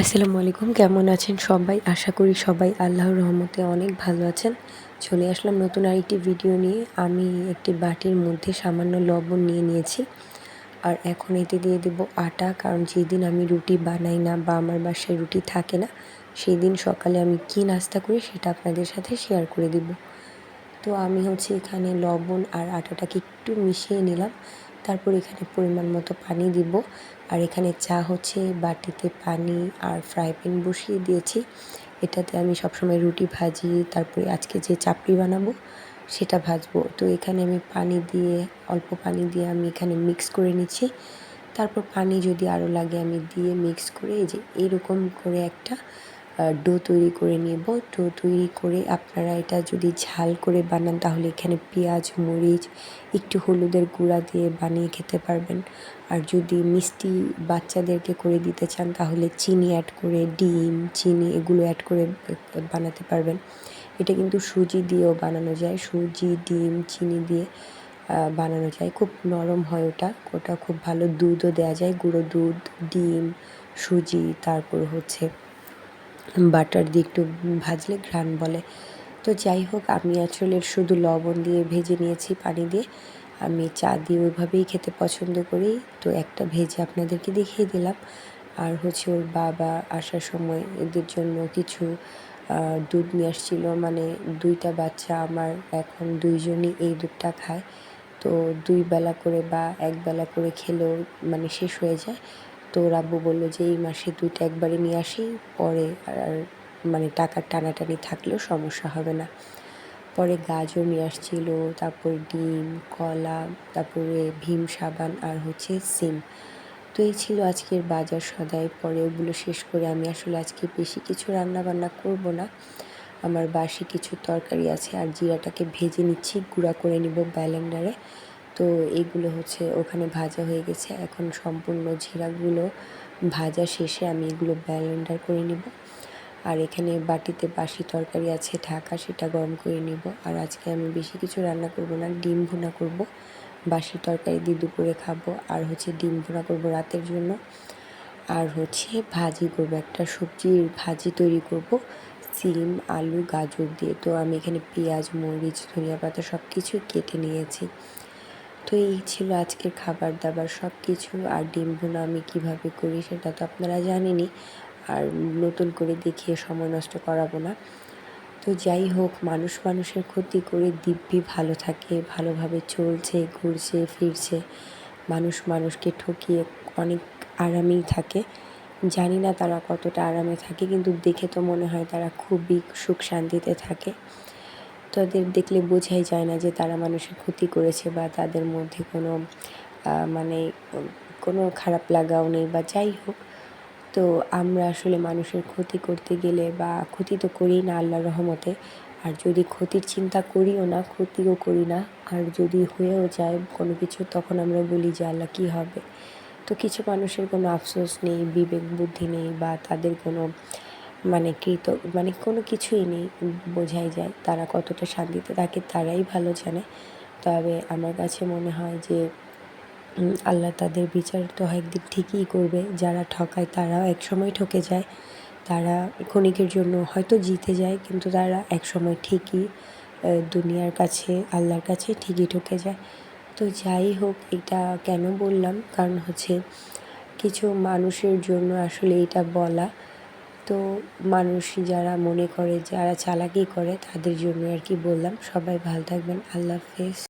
আসসালামু আলাইকুম, কেমন আছেন সবাই? আশা করি সবাই আল্লাহর রহমতে অনেক ভালো আছেন। চলে আসলাম নতুন আরেকটি ভিডিও নিয়ে। আমি একটি বাটির মধ্যে সামান্য লবণ নিয়ে নিয়েছি। আর এখন এতে দিয়ে দেব আটা, কারণ যেদিন আমি রুটি বানাই না বা আমার বাসায় রুটি থাকে না সেই দিন সকালে আমি কী নাস্তা করি সেটা আপনাদের সাথে শেয়ার করে দিব। তো আমি হচ্ছে এখানে লবণ আর আটাটাকে একটু মিশিয়ে নিলাম। তারপর এখানে পরিমাণ মতো পানি দিব। আর এখানে চা হচ্ছে, বাটিতে পানি আর ফ্রাই প্যান বসিয়ে দিয়েছি। এটাতে আমি সবসময় রুটি ভাজি, তারপরে আজকে যে চাপড়ি বানাবো সেটা ভাজবো। তো এখানে আমি পানি দিয়ে, অল্প পানি দিয়ে আমি এখানে মিক্স করে নিচ্ছি। তারপর পানি যদি আরও লাগে আমি দিয়ে মিক্স করে এই যে এরকম করে একটা ডো তৈরি করে নেব। ডো তৈরি করে আপনারা এটা যদি ঝাল করে বানান, তাহলে এখানে পেঁয়াজ, মরিচ, একটু হলুদের গুঁড়া দিয়ে বানিয়ে খেতে পারবেন। আর যদি মিষ্টি বাচ্চাদেরকে করে দিতে চান, তাহলে চিনি অ্যাড করে, ডিম, চিনি এগুলো অ্যাড করে বানাতে পারবেন। এটা কিন্তু সুজি দিয়েও বানানো যায়। সুজি, ডিম, চিনি দিয়ে বানানো যায়। খুব নরম হয় ওটা। ওটা খুব ভালো দুধও দেওয়া যায়। গুঁড়ো দুধ, ডিম, সুজি, তারপর হচ্ছে বাটার দিয়ে একটু ভাজলে ঘ্রাণ বলে। তো যাই হোক, আমি আসলে শুধু লবণ দিয়ে ভেজে নিয়েছি পানি দিয়ে। আমি চা দিয়ে ওইভাবেই খেতে পছন্দ করি। তো একটা ভেজে আপনাদেরকে দেখিয়ে দিলাম। আর হচ্ছে ওর বাবা আসার সময় এদের জন্য কিছু দুধ নিয়ে আসছিল। মানে দুইটা বাচ্চা আমার, এখন দুইজনই এই দুধটা খায়। তো দুই বেলা করে বা এক বেলা করে খেলেও মানে শেষ হয়ে যায়। তো রাব্বু বলল যে, এই মাসে দুইটা একবারে নিয়ে আসি, পরে আর মানে টাকার টানাটানি থাকলেও সমস্যা হবে না। পরে গাজর নিয়ে আসছিল, তারপর ডিম, কলা, তারপরে ভীম সাবান আর হচ্ছে সিম। তো এই ছিল আজকের বাজার সদাই। পরে ওগুলো শেষ করে আমি আসলে আজকে বেশি কিছু রান্না বান্না করব না। আমার বাসি কিছু তরকারি আছে আর জিরাটাকে ভেজে নিচ্ছি, গুঁড়া করে নিব ব্যালেন্ডারে। তো এইগুলো হচ্ছে ওখানে ভাজা হয়ে গেছে। এখন সম্পূর্ণ জিরাগুলো ভাজা শেষে আমি এগুলো ব্যালেন্ডার করে নিব। আর এখানে বাটিতে বাসি তরকারি আছে ঢাকা, সেটা গরম করে নিব। আর আজকে আমি বেশি কিছু রান্না করব না, ডিম ভুনা করব। বাসি তরকারি দিয়ে দুপুরে খাব। আর হচ্ছে ডিম ভুনা করব রাতের জন্য। আর হচ্ছে ভাজি করব, একটা সবজির ভাজি তৈরি করব। সিম, আলু, গাজর দিয়ে। তো আমি এখানে পেঁয়াজ, মরিচ, ধনিয়া পাতা সব কিছু কেটে নিয়েছি। তো এই ছিল আজকের খাবার দাবার সব কিছু আর ডিম ভুনা আমি কীভাবে করি সেটা তো আপনারা জানেনই। আর নতুন করে দেখিয়ে সময় নষ্ট করাবো না। তো যাই হোক, মানুষ মানুষের ক্ষতি করে দিব্যি ভালো থাকে, ভালোভাবে চলছে, ঘুরছে, ফিরছে। মানুষ মানুষকে ঠকিয়ে অনেক আরামেই থাকে। জানি না তারা কতটা আরামে থাকে, কিন্তু দেখে তো মনে হয় তারা খুবই সুখ শান্তিতে থাকে। তাদের দেখলে বোঝাই যায় না যে তারা মানুষের ক্ষতি করেছে বা তাদের মধ্যে কোনো মানে কোনো খারাপ লাগাও নেই বা যাই হোক। তো আমরা আসলে মানুষের ক্ষতি করতে গেলে বা ক্ষতি তো করি না আল্লাহ রহমতে, আর যদি ক্ষতির চিন্তা করিও না, ক্ষতিও করি না, আর যদি হয়েও যায় কোনো কিছু, তখন আমরা বলি যে আল্লাহ কী হবে? তো কিছু মানুষের কোনো আফসোস নেই, বিবেক বুদ্ধি নেই বা তাদের কোনো মানে কৃত মানে কোনো কিছুই নেই, বোঝাই যায় তারা কতটা শান্তিতে থাকে, তারাই ভালো জানে। তবে আমার কাছে মনে হয় যে আল্লাহ তাদের বিচার তো একদিন ঠিকই করবে, যারা ঠকায় তারাও একসময় ঠকে যায়। তারা ক্ষণিকের জন্য হয়তো জিতে যায়, কিন্তু তারা একসময় ঠিকই দুনিয়ার কাছে, আল্লাহর কাছে ঠিকই ঠকে যায়। তো যাই হোক, এটা কেন বললাম? কারণ হচ্ছে, কিছু মানুষের জন্য আসলে এটা বলা তো মানুষ যারা মনে করে, যারা চালাকি করে, তাদের জন্য আর কি বললাম। সবাই ভালো থাকবেন। আল্লাহ হাফেজ।